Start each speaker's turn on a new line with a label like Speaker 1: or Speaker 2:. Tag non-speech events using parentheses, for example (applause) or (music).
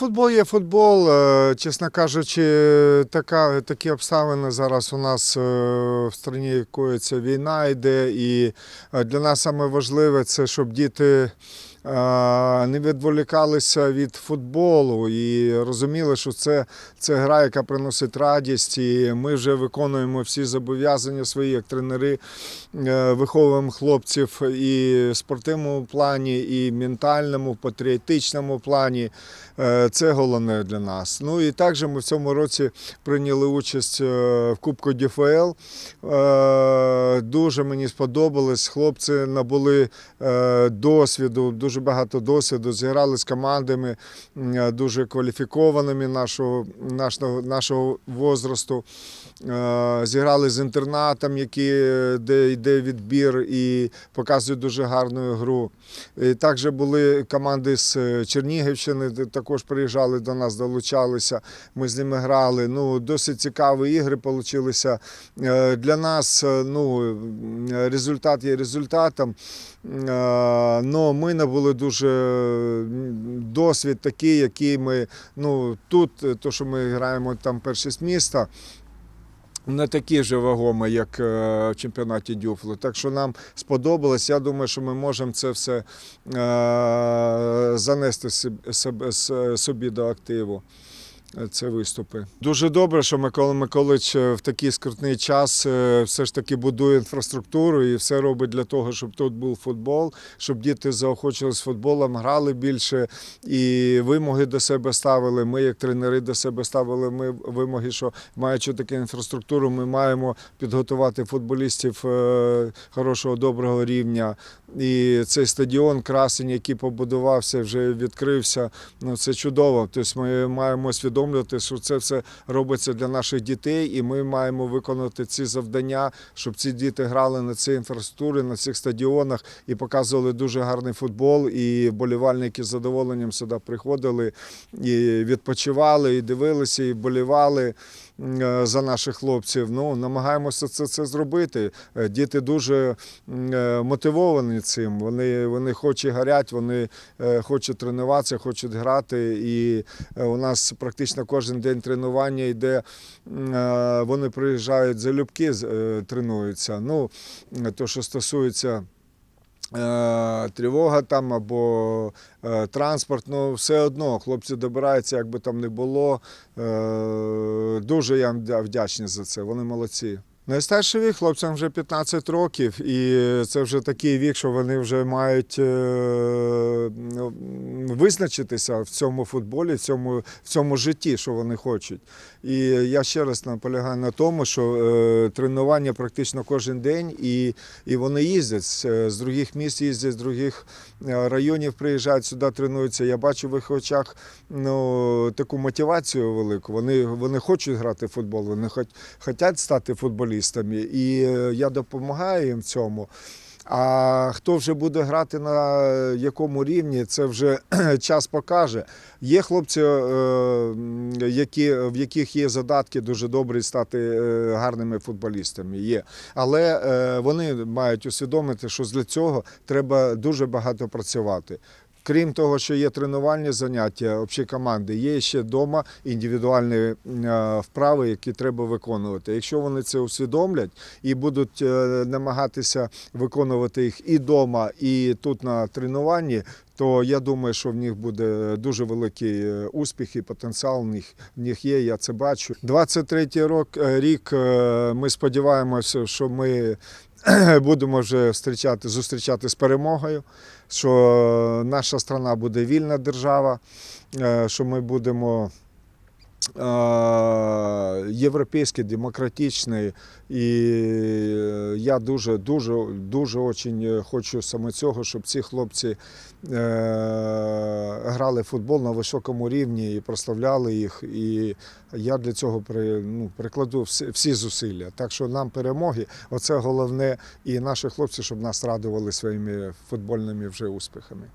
Speaker 1: футбол є футбол. Е, Чесно кажучи, така, такі обставини зараз у нас е, в країні коїться війна йде, і е, для нас найважливіше це, щоб діти. Е, Не відволікалися від футболу і розуміли, що це, це гра, яка приносить радість, і ми вже виконуємо всі зобов'язання свої як тренери, е, виховуємо хлопців і в спортивному плані, і ментальному, патріотичному плані. Е, Це головне для нас. Ну і також ми в цьому році прийняли участь в Кубку ДФЛ. Дуже мені сподобалось. Хлопці набули досвіду, дуже багато досвіду, зіграли з командами е, дуже кваліфікованими нашого, нашого, нашого возрасту. Е, Зіграли з інтернатом, які, е, де йде відбір і показують дуже гарну гру. І також були команди з Чернігівщини, де також приїжджали до нас, долучалися. Ми з ними грали. Ну, досить цікаві ігри вийшли. Для нас ну, результат є результатом. Але ми набули дуже досвід такий, який ми ну, тут, е, то, що ми граємо там першість міста. Не такі вже вагоми, як е, в чемпіонаті Дюфлу. Так що нам сподобалось. Я думаю, що ми можемо це все е, занести собі до активу. Е, Це виступи. Дуже добре, що Микола Миколич е, в такий скрутний час е, все ж таки будує інфраструктуру і все робить для того, щоб тут був футбол, щоб діти заохочувалися футболом, грали більше і вимоги до себе ставили. Ми, як тренери, до себе ставили ми вимоги, що маючи таку інфраструктуру, ми маємо підготувати футболістів хорошого, доброго рівня. І цей стадіон Красень, який побудувався, вже відкрився. Ну це чудово. Тобто ми маємо усвідомлювати, що це все робиться для наших дітей, і ми маємо виконати ці завдання, щоб ці діти грали на цій інфраструктурі, на цих стадіонах і показували дуже гарний футбол. І болівальники з задоволенням сюди приходили і відпочивали, і дивилися, і болівали за наших хлопців. Ну, намагаємося це, це зробити. Е, Діти дуже е, мотивовані цим. Вони, вони хоч і горять, вони е, хочуть тренуватися, хочуть грати. І е, у нас практично кожен день тренування йде. е, Вони приїжджають залюбки, е, тренуються. Ну, е, то, що стосується. Е, Тривога там або е, транспорт, ну все одно хлопці добираються, як би там не було. Е, дуже я вдячний за це. Вони молодці. Найстарший вік хлопцям вже 15 років, і це вже такий вік, що вони вже мають визначитися в цьому футболі, в цьому, в цьому житті, що вони хочуть. І я ще раз наполягаю на тому, що е, тренування практично кожен день, і, і вони їздять з, з других міст, їздять з других е, районів, приїжджають сюди, тренуються. Я бачу в їх очах ну, таку мотивацію велику. Вони, вони хочуть грати в футбол, вони хоч, хочуть стати футболістами. І е, я допомагаю їм в цьому. А хто вже буде грати на якому рівні, це вже (clears throat) час покаже. Є хлопці, е, які, в яких є задатки дуже добрі стати е, гарними футболістами. Є. Але е, вони мають усвідомити, що для цього треба дуже багато працювати. Крім того, що є тренувальні заняття общої команди, є ще вдома індивідуальні е, вправи, які треба виконувати. Якщо вони це усвідомлять і будуть е, намагатися виконувати їх і вдома, і тут на тренуванні, то я думаю, що в них буде дуже великий е, успіх і потенціал в них, в них є. Я це бачу. 23-й рок, е, рік ми сподіваємося, що ми (clears throat) будемо вже зустрічати, зустрічати з перемогою, що наша страна буде вільна держава, е, що ми будемо європейський, демократичний. І е, я дуже, дуже, дуже очень хочу саме цього, щоб ці хлопці е, грали футбол на високому рівні і прославляли їх. І я для цього при, ну, прикладу всі, всі зусилля. Так що нам перемоги, оце головне, і наші хлопці, щоб нас радували своїми футбольними вже успіхами.